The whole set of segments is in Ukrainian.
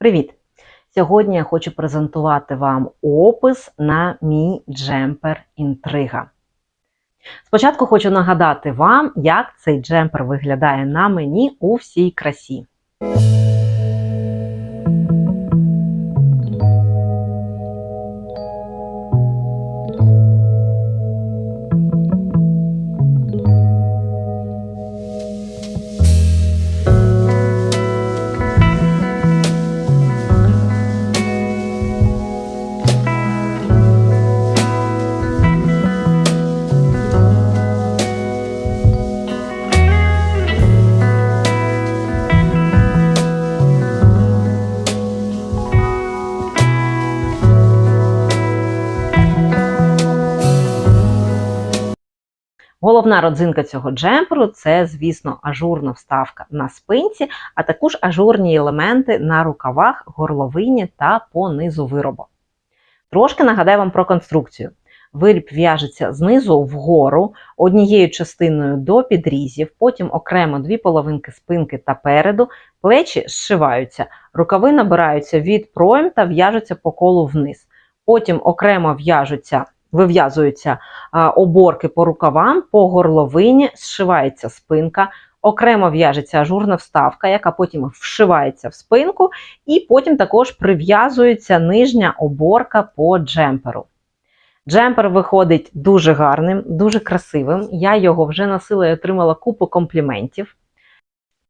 Привіт! Сьогодні я хочу презентувати вам опис на мій джемпер інтрига. Спочатку хочу нагадати вам, як цей джемпер виглядає на мені у всій красі. Головна родзинка цього джемперу це, звісно, ажурна вставка на спинці, а також ажурні елементи на рукавах, горловині та по низу виробу. Трошки нагадаю вам про конструкцію. Виріб в'яжеться знизу вгору, однією частиною до підрізів, потім окремо дві половинки спинки та переду, плечі зшиваються, рукави набираються від пройм та в'яжуться по колу вниз. Потім окремо в'яжуться вив'язуються оборки по рукавам, по горловині, зшивається спинка, окремо в'яжеться ажурна вставка, яка потім вшивається в спинку, і потім також прив'язується нижня оборка по джемперу. Джемпер виходить дуже гарним, дуже красивим. Я його вже носила і отримала купу компліментів.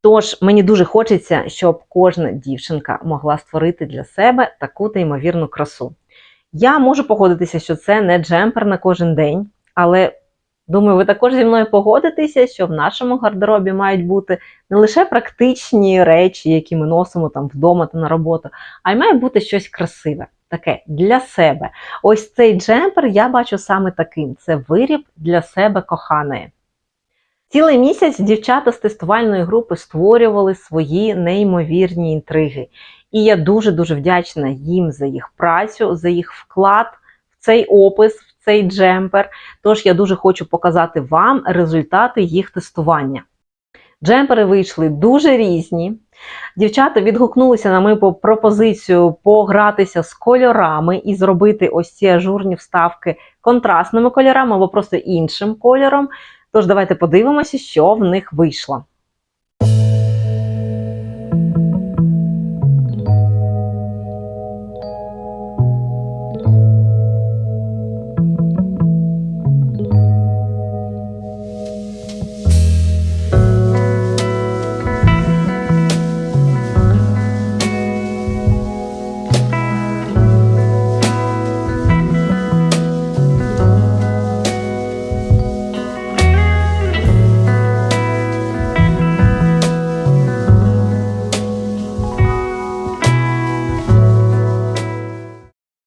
Тож мені дуже хочеться, щоб кожна дівчинка могла створити для себе таку неймовірну красу. Я можу погодитися, що це не джемпер на кожен день, але думаю, ви також зі мною погодитеся, що в нашому гардеробі мають бути не лише практичні речі, які ми носимо там вдома та на роботу, а й має бути щось красиве, таке для себе. Ось цей джемпер я бачу саме таким: це виріб для себе коханої. Цілий місяць дівчата з тестувальної групи створювали свої неймовірні інтриги. І я дуже-дуже вдячна їм за їх працю, за їх вклад в цей опис, в цей джемпер. Тож я дуже хочу показати вам результати їх тестування. Джемпери вийшли дуже різні. Дівчата відгукнулися на мою пропозицію погратися з кольорами і зробити ось ці ажурні вставки контрастними кольорами або просто іншим кольором. Тож давайте подивимося, що в них вийшло.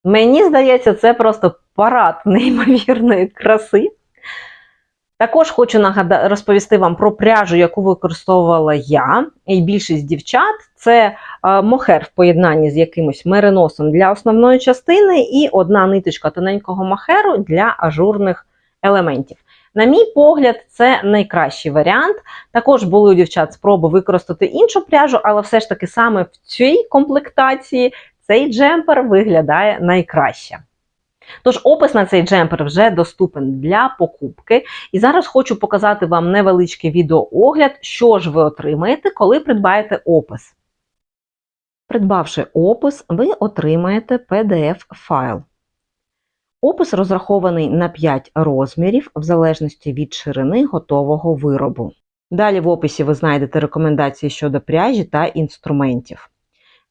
Мені здається, це просто парад неймовірної краси. Також хочу розповісти вам про пряжу, яку використовувала я, і більшість дівчат це е, мохер в поєднанні з якимось мериносом для основної частини, і одна ниточка тоненького мохеру для ажурних елементів. На мій погляд, це найкращий варіант. Також були у дівчат спроби використати іншу пряжу, але все ж таки саме в цій комплектації цей джемпер виглядає найкраще. Тож, опис на цей джемпер вже доступен для покупки. І зараз хочу показати вам невеличкий відеоогляд, що ж ви отримаєте, коли придбаєте опис. Придбавши опис, ви отримаєте PDF-файл. Опис розрахований на 5 розмірів, в залежності від ширини готового виробу. Далі в описі ви знайдете рекомендації щодо пряжі та інструментів.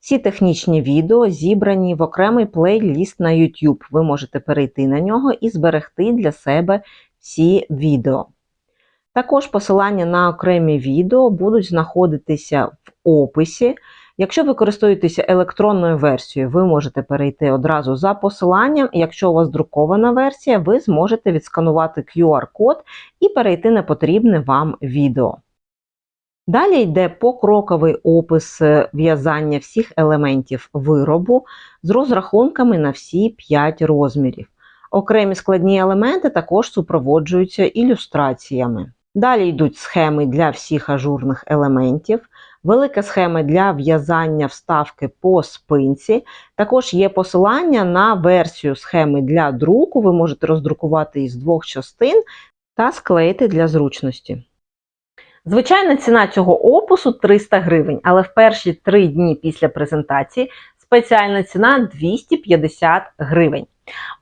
Всі технічні відео зібрані в окремий плейліст на YouTube. Ви можете перейти на нього і зберегти для себе всі відео. Також посилання на окремі відео будуть знаходитися в описі. Якщо ви користуєтеся електронною версією, ви можете перейти одразу за посиланням. Якщо у вас друкована версія, ви зможете відсканувати QR-код і перейти на потрібне вам відео. Далі йде покроковий опис в'язання всіх елементів виробу з розрахунками на всі 5 розмірів. Окремі складні елементи також супроводжуються ілюстраціями. Далі йдуть схеми для всіх ажурних елементів, велика схема для в'язання вставки по спинці. Також є посилання на версію схеми для друку. Ви можете роздрукувати із двох частин та склеїти для зручності. Звичайна ціна цього опису 300 гривень, але в перші три дні після презентації спеціальна ціна 250 гривень.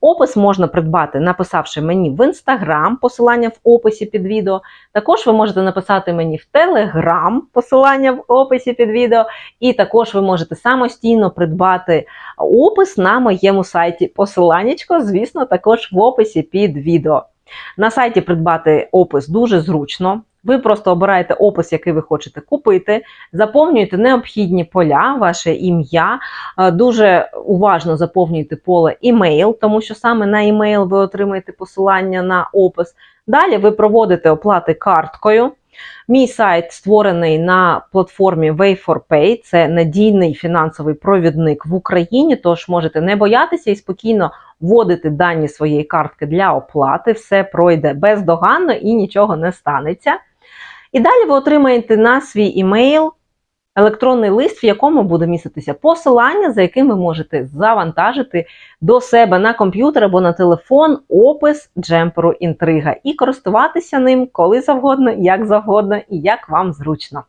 Опис можна придбати, написавши мені в інстаграм, посилання в описі під відео. Також ви можете написати мені в Телеграм, посилання в описі під відео. І також ви можете самостійно придбати опис на моєму сайті. Посиланнячко, звісно, також в описі під відео. На сайті придбати опис дуже зручно. Ви просто обираєте опис, який ви хочете купити, заповнюєте необхідні поля, ваше ім'я. Е, Дуже уважно заповнюєте поле імейл, тому що саме на імейл ви отримаєте посилання на опис. Далі ви проводите оплати карткою. Мій сайт створений на платформі Way4Pay. Це надійний фінансовий провідник в Україні, тож можете не боятися і спокійно вводити дані своєї картки для оплати. Все пройде бездоганно і нічого не станеться. І далі ви отримаєте на свій імейл електронний лист, в якому буде міститися посилання, за яким ви можете завантажити до себе на комп'ютер або на телефон опис джемперу інтрига і користуватися ним коли завгодно, як завгодно і як вам зручно.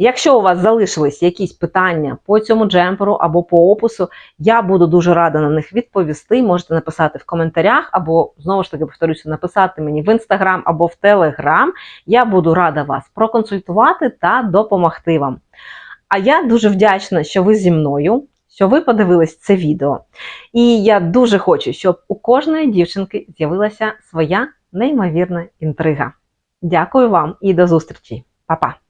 Якщо у вас залишились якісь питання по цьому джемперу або по опису, я буду дуже рада на них відповісти. Можете написати в коментарях, або знову ж таки повторюся, написати мені в інстаграм або в телеграм. Я буду рада вас проконсультувати та допомогти вам. А я дуже вдячна, що ви зі мною, що ви подивились це відео. І я дуже хочу, щоб у кожної дівчинки з'явилася своя неймовірна інтрига. Дякую вам і до зустрічі, Па-па!